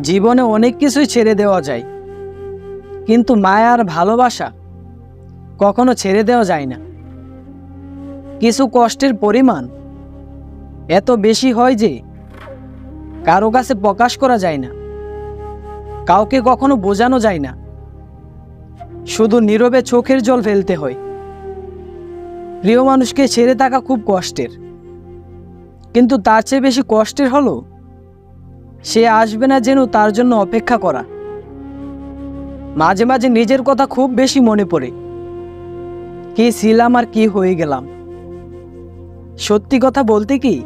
জীবনে অনেক কিছুই ছেড়ে দেওয়া যায়। কিন্তু মায়া আর ভালোবাসা কখনো ছেড়ে দেওয়া যায় না। কিছু কষ্টের পরিমাণ এত বেশি হয় যে কারও কাছে প্রকাশ করা যায় না। কাউকে কখনো বোঝানো যায় না। শুধু নীরবে চোখের জল ফেলতে হয়। প্রিয় মানুষকে ছেড়ে থাকা খুব কষ্টের। কিন্তু তার চেয়ে বেশি কষ্টের হলো সে আসবে না যেন তার জন্য অপেক্ষা করা। মাঝে মাঝে নিজের কথা খুব বেশি মনে পড়ে। কি ছিলাম আর কি হয়ে গেলাম? সত্যি কথা বলতে কি,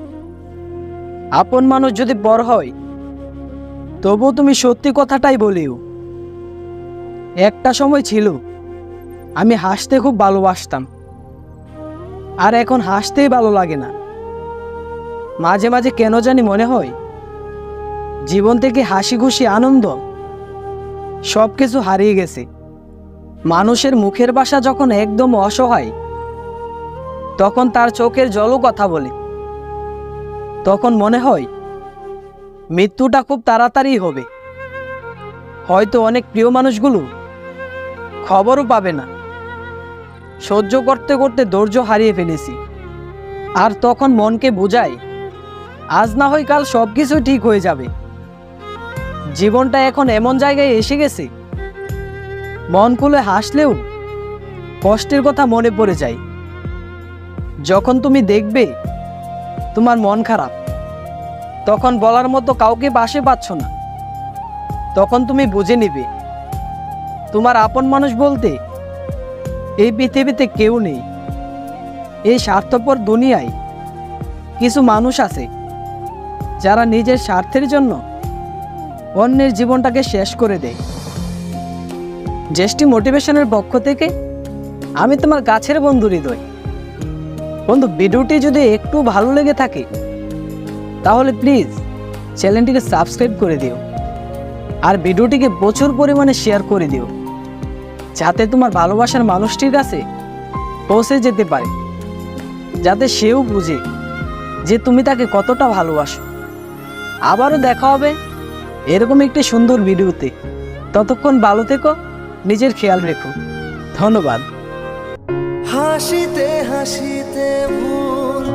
আপন মানুষ যদি বড় হয়, তবুও তুমি সত্যি কথাটাই বলিও। একটা সময় ছিল, আমি হাসতে খুব ভালোবাসতাম। আর এখন হাসতেই ভালো লাগে না। মাঝে মাঝে কেন জানি মনে হয় জীবন থেকে হাসি খুশি আনন্দ সব কিছু হারিয়ে গেছে। মানুষের মুখের বাসা যখন একদম অসহায়, তখন তার চোখের জলও কথা বলে। তখন মনে হয়, মৃত্যুটা খুব তাড়াতাড়ি হবে। হয়তো অনেক প্রিয় মানুষগুলো খবরও পাবে না। সহ্য করতে করতে ধৈর্য হারিয়ে ফেলেছি। আর তখন মনকে বোঝায় আজ না হয় কাল সব কিছু ঠিক হয়ে যাবে। জীবনটা এখন এমন জায়গায় এসে গেছে। মন খুলে হাসলেও কষ্টের কথা মনে পড়ে যায়। যখন তুমি দেখবে তোমার মন খারাপ, তখন বলার মতো কাউকে বাসে পাচ্ছ না। তখন তুমি বুঝে নিবে, তোমার আপন মানুষ বলতে এই পৃথিবীতে কেউ নেই। এই স্বার্থপর দুনিয়ায় কিছু মানুষ আছে, যারা নিজের স্বার্থের জন্য অন্যের জীবনটাকে শেষ করে দেয় জ্যেষ্ঠী মোটিভেশনের পক্ষ থেকে আমি তোমার গাছের বন্ধু হৃদয় বন্ধু, ভিডিওটি যদি একটু ভালো লেগে থাকে, তাহলে প্লিজ চ্যানেলটিকে সাবস্ক্রাইব করে দিও। আর ভিডিওটিকে প্রচুর পরিমাণে শেয়ার করে দিও। যাতে তোমার ভালোবাসার মানুষটির কাছে পৌঁছে যেতে পারে। যাতে সেও বুঝে যে তুমি তাকে কতটা ভালোবাসো। আবারও দেখা হবে এরকম একটি সুন্দর ভিডিওতে ততক্ষণ ভালো থেকো নিজের খেয়াল রেখো। ধন্যবাদ। হাসিতে হাসিতে ভুল